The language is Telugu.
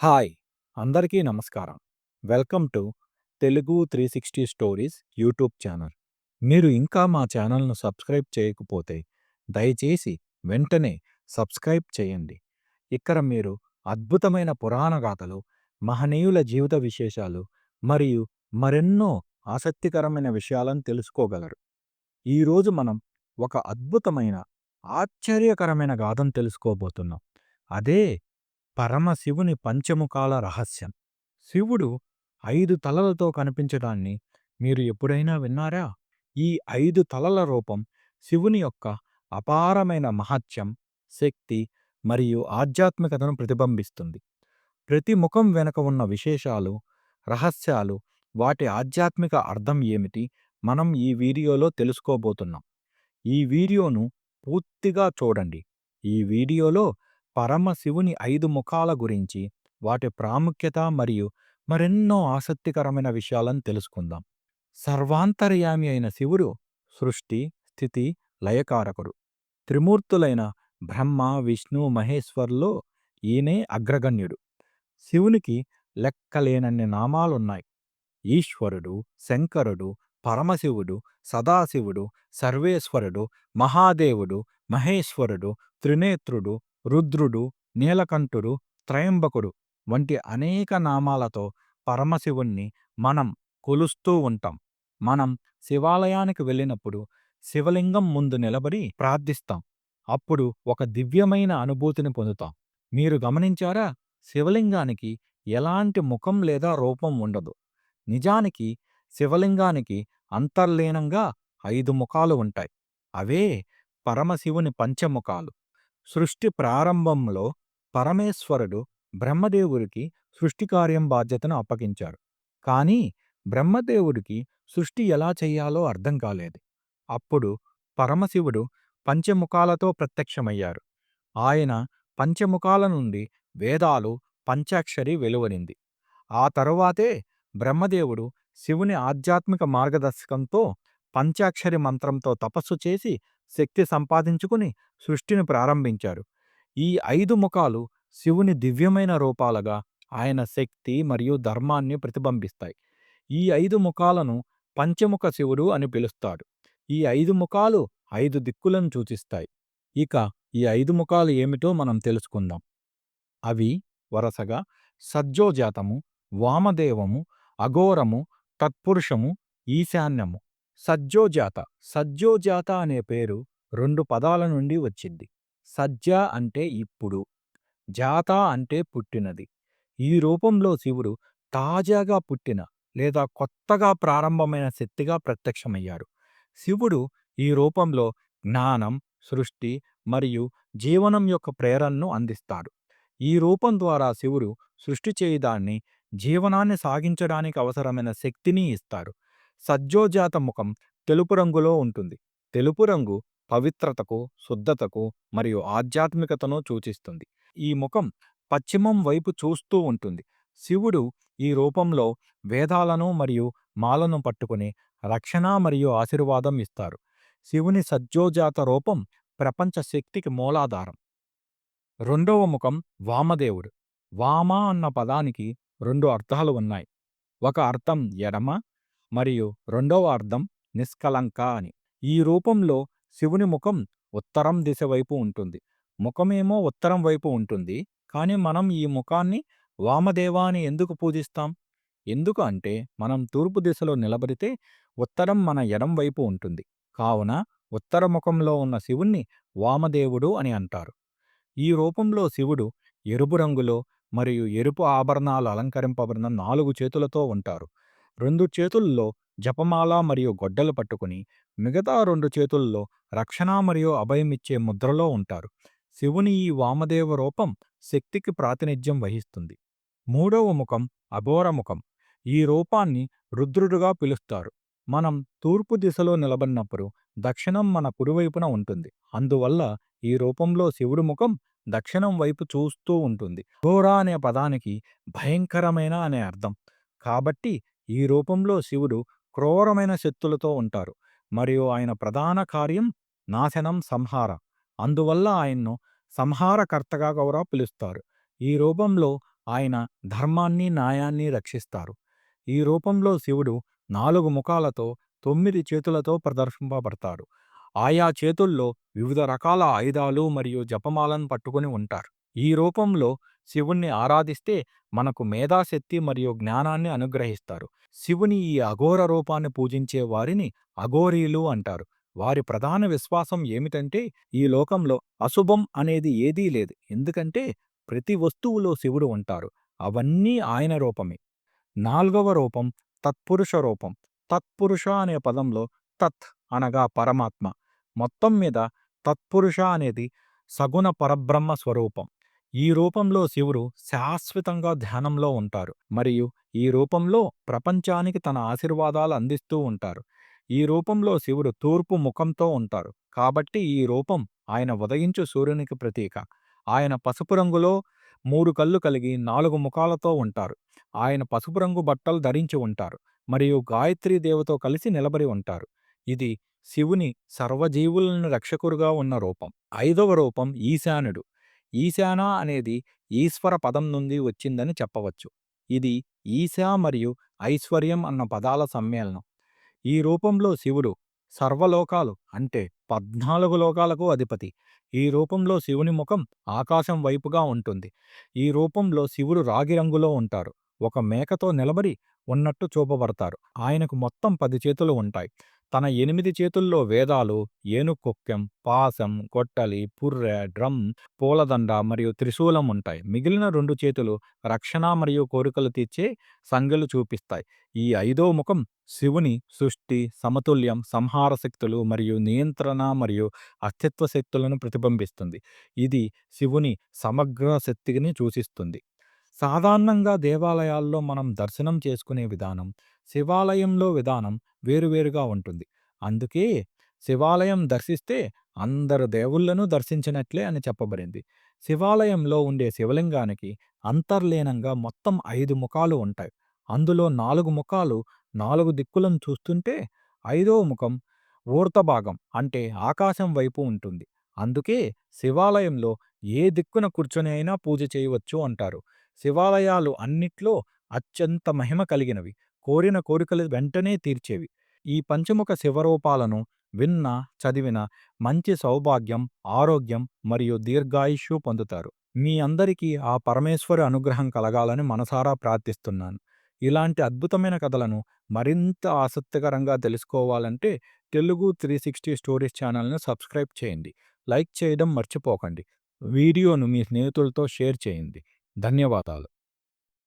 హాయ్ అందరికీ నమస్కారం. Welcome to Telugu three sixty stories YouTube channel. మీరు ఇంకా మా ఛానల్ను సబ్స్క్రైబ్ చేయకపోతే దయచేసి వెంటనే సబ్స్క్రైబ్ చేయండి. ఇక్కడ మీరు అద్భుతమైన పురాణ గాథలు మహనీయుల జీవిత విశేషాలు మరియు మరెన్నో ఆసక్తికరమైన విషయాలను తెలుసుకోగలరు. ఈరోజు మనం ఒక అద్భుతమైన ఆశ్చర్యకరమైన గాథను తెలుసుకోబోతున్నాం. అదే పరమశివుని పంచముఖాల రహస్యం. శివుడు ఐదు తలలతో కనిపించడాన్ని మీరు ఎప్పుడైనా విన్నారా? ఈ ఐదు తలల రూపం శివుని యొక్క అపారమైన మహత్యం శక్తి మరియు ఆధ్యాత్మికతను ప్రతిబింబిస్తుంది. ప్రతి ముఖం వెనుక ఉన్న విశేషాలు రహస్యాలు వాటి ఆధ్యాత్మిక అర్థం ఏమిటి మనం ఈ వీడియోలో తెలుసుకోబోతున్నాం. ఈ వీడియోను పూర్తిగా చూడండి. ఈ వీడియోలో పరమశివుని ఐదు ముఖాల గురించి వాటి ప్రాముఖ్యత మరియు మరెన్నో ఆసక్తికరమైన విషయాలను తెలుసుకుందాం. సర్వాంతర్యామి అయిన శివుడు సృష్టి స్థితి లయకారకుడు. త్రిమూర్తులైన బ్రహ్మ విష్ణు మహేశ్వర్లో ఈయనే అగ్రగణ్యుడు. శివునికి లెక్కలేనన్ని నామాలున్నాయి. ఈశ్వరుడు శంకరుడు పరమశివుడు సదాశివుడు సర్వేశ్వరుడు మహాదేవుడు మహేశ్వరుడు త్రినేత్రుడు రుద్రుడు నీలకంఠుడు త్రయంబకుడు వంటి అనేక నామాలతో పరమశివుణ్ణి మనం కొలుస్తూ ఉంటాం. మనం శివాలయానికి వెళ్ళినప్పుడు శివలింగం ముందు నిలబడి ప్రార్థిస్తాం. అప్పుడు ఒక దివ్యమైన అనుభూతిని పొందుతాం. మీరు గమనించారా? శివలింగానికి ఎలాంటి ముఖం లేదా రూపం ఉండదు. నిజానికి శివలింగానికి అంతర్లీనంగా ఐదు ముఖాలు ఉంటాయి. అవే పరమశివుని పంచముఖాలు. సృష్టి ప్రారంభంలో పరమేశ్వరుడు బ్రహ్మదేవుడికి సృష్టి కార్యం బాధ్యతను అప్పగించారు. కానీ బ్రహ్మదేవుడికి సృష్టి ఎలా చెయ్యాలో అర్థం కాలేదు. అప్పుడు పరమశివుడు పంచముఖాలతో ప్రత్యక్షమయ్యారు. ఆయన పంచముఖాల నుండి వేదాలు పంచాక్షరి వెలువనింది ఆ తరువాతే బ్రహ్మదేవుడు శివుని ఆధ్యాత్మిక మార్గదర్శకంతో పంచాక్షరి మంత్రంతో తపస్సు చేసి శక్తి సంపాదించుకుని సృష్టిని ప్రారంభించారు. ఈ ఐదు ముఖాలు శివుని దివ్యమైన రూపాలుగా ఆయన శక్తి మరియు ధర్మాన్ని ప్రతిబింబిస్తాయి. ఈ ఐదు ముఖాలను పంచముఖ శివుడు అని పిలుస్తాడు. ఈ ఐదు ముఖాలు ఐదు దిక్కులను సూచిస్తాయి. ఇక ఈ ఐదు ముఖాలు ఏమిటో మనం తెలుసుకుందాం. అవి వరసగా సజ్జోజాతము వామదేవము అఘోరము తత్పురుషము ఈశాన్యము. సజ్జోజాత. సజ్జోజాత అనే పేరు రెండు పదాల నుండి వచ్చింది. సజ్జ అంటే ఇప్పుడు జాత అంటే పుట్టినది. ఈ రూపంలో శివుడు తాజాగా పుట్టిన లేదా కొత్తగా ప్రారంభమైన శక్తిగా ప్రత్యక్షమయ్యారు శివుడు ఈ రూపంలో జ్ఞానం సృష్టి మరియు జీవనం యొక్క ప్రేరణను అందిస్తాడు. ఈ రూపం ద్వారా శివుడు సృష్టి చేయడాన్ని జీవనాన్ని సాగించడానికి అవసరమైన శక్తిని ఇస్తారు సజ్జోజాత ముఖం తెలుపు రంగులో ఉంటుంది. తెలుపు రంగు పవిత్రతకు శుద్ధతకు మరియు ఆధ్యాత్మికతను సూచిస్తుంది. ఈ ముఖం పశ్చిమం వైపు చూస్తూ ఉంటుంది. శివుడు ఈ రూపంలో వేదాలను మరియు మాలను పట్టుకుని రక్షణ మరియు ఆశీర్వాదం ఇస్తారు. శివుని సజ్జోజాత రూపం ప్రపంచ శక్తికి మూలాధారం. రెండవ ముఖం వామదేవుడు. వామ అన్న పదానికి రెండు అర్థాలు ఉన్నాయి. ఒక అర్థం ఎడమ మరియు రెండవ అర్థం నిష్కలంక అని. ఈ రూపంలో శివుని ముఖం ఉత్తరం దిశ వైపు ఉంటుంది. ముఖమేమో ఉత్తరం వైపు ఉంటుంది. కానీ మనం ఈ ముఖాన్ని వామదేవా అని ఎందుకు పూజిస్తాం? ఎందుకు అంటే మనం తూర్పు దిశలో నిలబడితే ఉత్తరం మన ఎడం వైపు ఉంటుంది. కావున ఉత్తర ముఖంలో ఉన్న శివుణ్ణి వామదేవుడు అని అంటారు. ఈ రూపంలో శివుడు ఎరుపు రంగులో మరియు ఎరుపు ఆభరణాలు అలంకరింపబడిన నాలుగు చేతులతో ఉంటారు. రెండు చేతుల్లో జపమాల మరియు గొడ్డలు పట్టుకుని మిగతా రెండు చేతుల్లో రక్షణ మరియు అభయమిచ్చే ముద్రలో ఉంటారు. శివుని ఈ వామదేవ రూపం శక్తికి ప్రాతినిధ్యం వహిస్తుంది. మూడవ ముఖం అఘోరముఖం ఈ రూపాన్ని రుద్రుడుగా పిలుస్తారు. మనం తూర్పు దిశలో నిలబడినప్పుడు దక్షిణం మన కుడివైపున ఉంటుంది. అందువల్ల ఈ రూపంలో శివుడి ముఖం దక్షిణం వైపు చూస్తూ ఉంటుంది. ఘోర అనే పదానికి భయంకరమైన అనే అర్థం. కాబట్టి ఈ రూపంలో శివుడు క్రూరమైన శక్తులతో ఉంటారు. మరియు ఆయన ప్రధాన కార్యం నాశనం సంహార. అందువల్ల ఆయన్ను సంహారకర్తగా గౌరవ పిలుస్తారు. ఈ రూపంలో ఆయన ధర్మాన్ని న్యాయాన్ని రక్షిస్తారు. ఈ రూపంలో శివుడు నాలుగు ముఖాలతో తొమ్మిది చేతులతో ప్రదర్శింపబడతాడు. ఆయా చేతుల్లో వివిధ రకాల ఆయుధాలు మరియు జపమాలను పట్టుకుని ఉంటారు. ఈ రూపంలో శివుణ్ణి ఆరాధిస్తే మనకు మేధాశక్తి మరియు జ్ఞానాన్ని అనుగ్రహిస్తారు. శివుని ఈ అఘోర రూపాన్ని పూజించే వారిని అఘోరీలు అంటారు. వారి ప్రధాన విశ్వాసం ఏమిటంటే ఈ లోకంలో అశుభం అనేది ఏదీ లేదు. ఎందుకంటే ప్రతి వస్తువులో శివుడు ఉంటారు. అవన్నీ ఆయన రూపమే. నాల్గవ రూపం తత్పురుష రూపం. తత్పురుష అనే పదంలో తత్ అనగా పరమాత్మ. మొత్తం మీద తత్పురుష అనేది సగుణ పరబ్రహ్మ స్వరూపం. ఈ రూపంలో శివుడు శాశ్వతంగా ధ్యానంలో ఉంటారు. మరియు ఈ రూపంలో ప్రపంచానికి తన ఆశీర్వాదాలు అందిస్తూ ఉంటారు. ఈ రూపంలో శివుడు తూర్పు ముఖంతో ఉంటారు. కాబట్టి ఈ రూపం ఆయన ఉదయించు సూర్యునికి ప్రతీక. ఆయన పసుపు రంగులో మూడు కళ్ళు కలిగి నాలుగు ముఖాలతో ఉంటారు. ఆయన పసుపు రంగు బట్టలు ధరించి ఉంటారు. మరియు గాయత్రీ దేవతో కలిసి నిలబడి ఉంటారు. ఇది శివుని సర్వజీవులను రక్షకురుగా ఉన్న రూపం. ఐదవ రూపం ఈశానుడు. ఈశాన అనేది ఈశ్వర పదం నుండి వచ్చిందని చెప్పవచ్చు. ఇది ఈశా మరియు ఐశ్వర్యం అన్న పదాల సమ్మేళనం. ఈ రూపంలో శివుడు సర్వలోకాలు అంటే పద్నాలుగు లోకాలకు అధిపతి. ఈ రూపంలో శివుని ముఖం ఆకాశం వైపుగా ఉంటుంది. ఈ రూపంలో శివుడు రాగి రంగులో ఉంటారు. ఒక మేకతో నిలబడి ఉన్నట్టు చూపబడతారు. ఆయనకు మొత్తం పది చేతులు ఉంటాయి. తన ఎనిమిది చేతుల్లో వేదాలు ఏనుకొక్కెం పాసం గొట్టలి పుర్రె డ్రమ్ పూలదండ మరియు త్రిశూలం ఉంటాయి. మిగిలిన రెండు చేతులు రక్షణ మరియు కోరికలు తీర్చే సంగలు చూపిస్తాయి. ఈ ఐదో ముఖం శివుని సృష్టి సమతుల్యం సంహార శక్తులు మరియు నియంత్రణ మరియు అస్తిత్వ శక్తులను ప్రతిబింబిస్తుంది. ఇది శివుని సమగ్ర శక్తిని సూచిస్తుంది. సాధారణంగా దేవాలయాల్లో మనం దర్శనం చేసుకునే విధానం శివాలయంలో విధానం వేరువేరుగా ఉంటుంది. అందుకే శివాలయం దర్శిస్తే అందరు దేవుళ్ళను దర్శించినట్లే అని చెప్పబడింది. శివాలయంలో ఉండే శివలింగానికి అంతర్లీనంగా మొత్తం ఐదు ముఖాలు ఉంటాయి. అందులో నాలుగు ముఖాలు నాలుగు దిక్కులను చూస్తుంటే ఐదవ ముఖం ఊర్తభాగం అంటే ఆకాశం వైపు ఉంటుంది. అందుకే శివాలయంలో ఏ దిక్కున కూర్చొని అయినా పూజ చేయవచ్చు అంటారు. శివాలయాలు అన్నిట్లో అత్యంత మహిమ కలిగినవి. కోరిన కోరికలు వెంటనే తీర్చేవి. ఈ పంచముఖ శివరూపాలను విన్న చదివిన మంచి సౌభాగ్యం ఆరోగ్యం మరియు దీర్ఘాయుష్యు పొందుతారు. మీ అందరికీ ఆ పరమేశ్వరి అనుగ్రహం కలగాలని మనసారా ప్రార్థిస్తున్నాను. ఇలాంటి అద్భుతమైన కథలను మరింత ఆసక్తికరంగా తెలుసుకోవాలంటే తెలుగు త్రీ సిక్స్టీ స్టోరీస్ ఛానల్ను సబ్స్క్రైబ్ చేయండి. లైక్ చేయడం మర్చిపోకండి. వీడియోను మీ స్నేహితులతో షేర్ చేయండి. ధన్యవాదాలు.